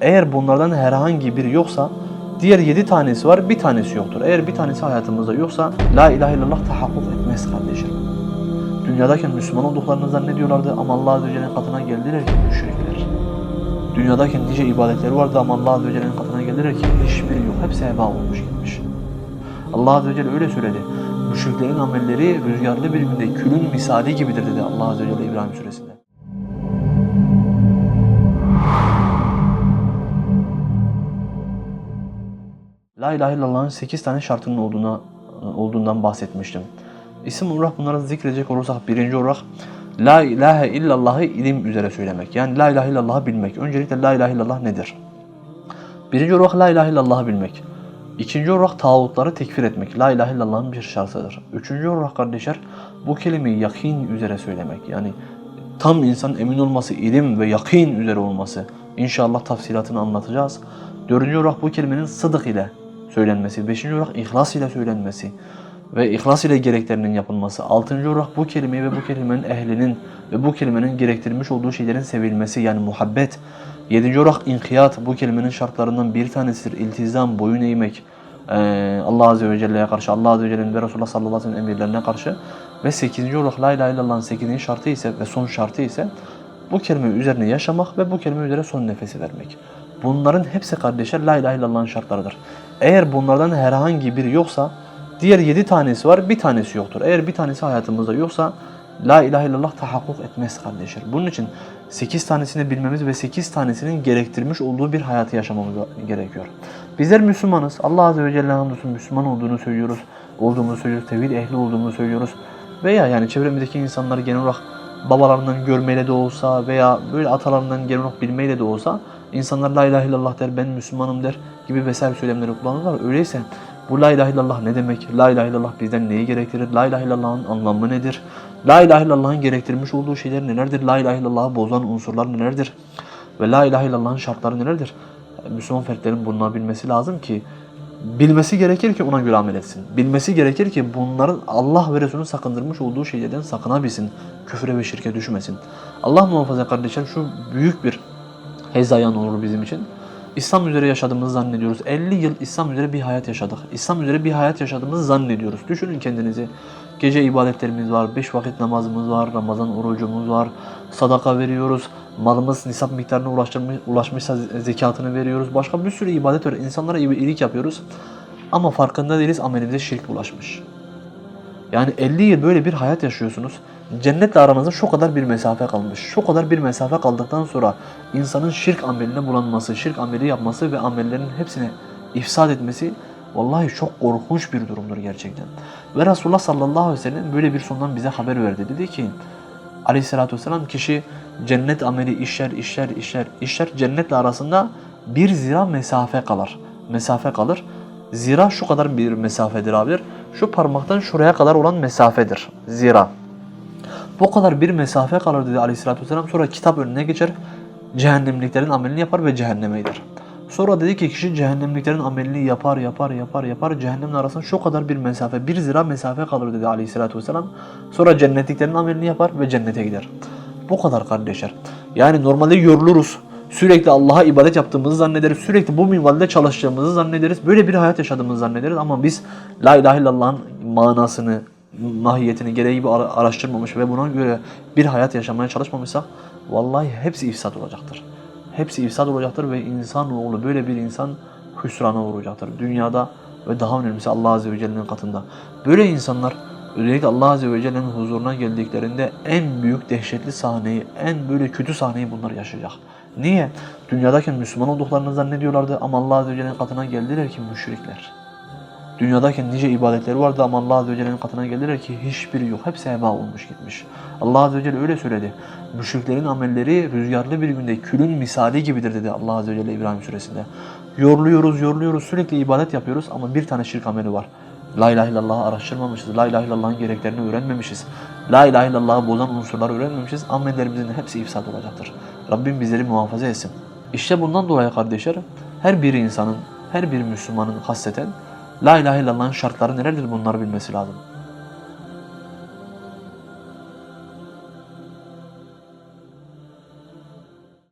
Eğer bunlardan herhangi biri yoksa diğer yedi tanesi var bir tanesi yoktur. Eğer bir tanesi hayatımızda yoksa La ilahe illallah tahakkuk etmez kardeşim. Dünyadayken Müslüman olduklarını zannediyorlardı ama Allah Azze ve Celle'nin katına geldiler ki müşrikler. Dünyadayken nice ibadetleri vardı ama Allah Azze ve Celle'nin katına geldiler ki hiçbiri yok. Hepsi heba olmuş gitmiş. Allah Azze ve Celle öyle söyledi. Müşriklerin amelleri rüzgarlı bir günde külün misali gibidir dedi Allah Azze ve Celle İbrahim suresinde. La ilahe illallah'ın 8 tane şartının olduğuna, olduğundan bahsetmiştim. İsim olarak bunları zikredecek olursak birinci olarak La ilahe illallah'ı ilim üzere söylemek. Yani La ilahe illallah'ı bilmek. Öncelikle La ilahe illallah nedir? Birinci olarak La ilahe illallah'ı bilmek. İkinci olarak tağutları tekfir etmek. La ilahe illallah'ın bir şartıdır. Üçüncü olarak kardeşler bu kelimeyi yakin üzere söylemek. Yani tam insan emin olması, ilim ve yakin üzere olması. İnşallah tafsilatını anlatacağız. Dördüncü olarak bu kelimenin sıdık ile söylenmesi. Beşinci olarak ihlas ile söylenmesi ve ihlas ile gereklerinin yapılması. Altıncı olarak bu kelimeyi ve bu kelimenin ehlinin ve bu kelimenin gerektirmiş olduğu şeylerin sevilmesi yani muhabbet. Yedinci olarak inkiyat bu kelimenin şartlarından bir tanesidir. İltizam, boyun eğmek. Allah Azze ve Celle'ye karşı, Allah Azze ve Celle'nin ve Resulullah sallallahu aleyhi ve sellem emirlerine karşı. Ve sekizinci olarak La ilahe illallah'ın sekizinci şartı ise ve son şartı ise bu kelime üzerine yaşamak ve bu kelime üzere son nefesi vermek. Bunların hepsi kardeşler La ilahe illallah'ın şartlarıdır. Eğer bunlardan herhangi biri yoksa diğer yedi tanesi var bir tanesi yoktur. Eğer bir tanesi hayatımızda yoksa La ilahe illallah tahakkuk etmez kardeşler. Bunun için 8 tanesini bilmemiz ve 8 tanesinin gerektirmiş olduğu bir hayatı yaşamamız gerekiyor. Bizler Müslümanız. Allah Azze ve Celle'nin hamdolsun Müslüman olduğunu söylüyoruz. Olduğumuzu söylüyoruz. Tevhid ehli olduğumuzu söylüyoruz. Veya yani çevremizdeki insanlar genel olarak babalarından görmeyle de olsa veya böyle atalarından genel olarak bilmeyle de olsa insanlar La ilahe illallah der, ben Müslümanım der gibi vesaire söylemleri kullanırlar. Öyleyse bu La ilahe illallah ne demek? La ilahe illallah bizden neyi gerektirir? La ilahe illallah'ın anlamı nedir? La ilahe illallah'ın gerektirmiş olduğu şeyler nelerdir? La ilahe illallah'ı bozan unsurlar nelerdir? Ve La ilahe illallah'ın şartları nelerdir? Müslüman fertlerin bunları bilmesi lazım ki bilmesi gerekir ki ona göre amel etsin. Bilmesi gerekir ki bunların Allah ve Resulünün sakındırmış olduğu şeylerden sakınabilsin. Küfre ve şirke düşmesin. Allah muhafaza kardeşler şu büyük bir hezayan olur bizim için. İslam üzere yaşadığımızı zannediyoruz. 50 yıl İslam üzere bir hayat yaşadık. İslam üzere bir hayat yaşadığımızı zannediyoruz. Düşünün kendinizi. Gece ibadetlerimiz var, 5 vakit namazımız var, Ramazan orucumuz var, sadaka veriyoruz, malımız nisap miktarına ulaşmış, ulaşmışsa zekatını veriyoruz. Başka bir sürü ibadet var. İnsanlara iyilik yapıyoruz. Ama farkında değiliz amelimize şirk bulaşmış. Yani 50 yıl böyle bir hayat yaşıyorsunuz. Cennetle aranızda şu kadar bir mesafe kalmış. Şu kadar bir mesafe kaldıktan sonra insanın şirk ameline bulanması, şirk ameli yapması ve amellerin hepsini ifsad etmesi vallahi çok korkunç bir durumdur gerçekten. Ve Resulullah sallallahu aleyhi ve sellem böyle bir sondan bize haber verdi. Dedi ki aleyhissalatü vesselam kişi cennet ameli işler, işler, işler, işler. Cennetle arasında bir zira mesafe kalır. Mesafe kalır. Zira şu kadar bir mesafedir abiler. Şu parmaktan şuraya kadar olan mesafedir. Zira. Bu kadar bir mesafe kalır dedi aleyhissalatü vesselam. Sonra kitap önüne geçer. Cehennemliklerin amelini yapar ve cehenneme gider. Sonra dedi ki kişi cehennemliklerin amelini yapar, yapar, yapar, yapar. Cehennemle arasında şu kadar bir mesafe, bir zira mesafe kalır dedi aleyhissalatü vesselam. Sonra cennetliklerin amelini yapar ve cennete gider. Bu kadar kardeşler. Yani normalde yoruluruz. Sürekli Allah'a ibadet yaptığımızı zannederiz. Sürekli bu minvalde çalıştığımızı zannederiz. Böyle bir hayat yaşadığımızı zannederiz. Ama biz La ilahe illallah'ın manasını, mahiyetini gereği gibi ara- araştırmamış ve buna göre bir hayat yaşamaya çalışmamışsak vallahi hepsi ifsat olacaktır. Hepsi ifsad olacaktır ve insanoğlu böyle bir insan hüsrana uğrayacaktır. Dünyada ve daha önemlisi Allah Azze ve Celle'nin katında. Böyle insanlar özellikle Allah Azze ve Celle'nin huzuruna geldiklerinde en büyük dehşetli sahneyi, en böyle kötü sahneyi bunlar yaşayacak. Niye? Dünyadayken Müslüman olduklarını zannediyorlardı ama Allah Azze ve Celle'nin katına geldiler ki müşrikler. Dünyadayken nice ibadetleri vardı ama Allah Azze ve Celle'nin katına geldiler ki hiçbiri yok. Hepsi heba olmuş gitmiş. Allah Azze ve Celle öyle söyledi. Müşriklerin amelleri rüzgarlı bir günde külün misali gibidir dedi Allah Azze ve Celle İbrahim suresinde. Yoruluyoruz, yoruluyoruz, sürekli ibadet yapıyoruz ama bir tane şirk ameli var. La ilahe illallah'ı araştırmamışız. La ilahe illallah'ın gereklerini öğrenmemişiz. La ilahe illallah'ı bozan unsurları öğrenmemişiz. Amellerimizin hepsi ifsad olacaktır. Rabbim bizleri muhafaza etsin. İşte bundan dolayı kardeşlerim her bir insanın, her bir Müslümanın hasreten La ilahe illallah'ın şartları nelerdir bunları bilmesi lazım.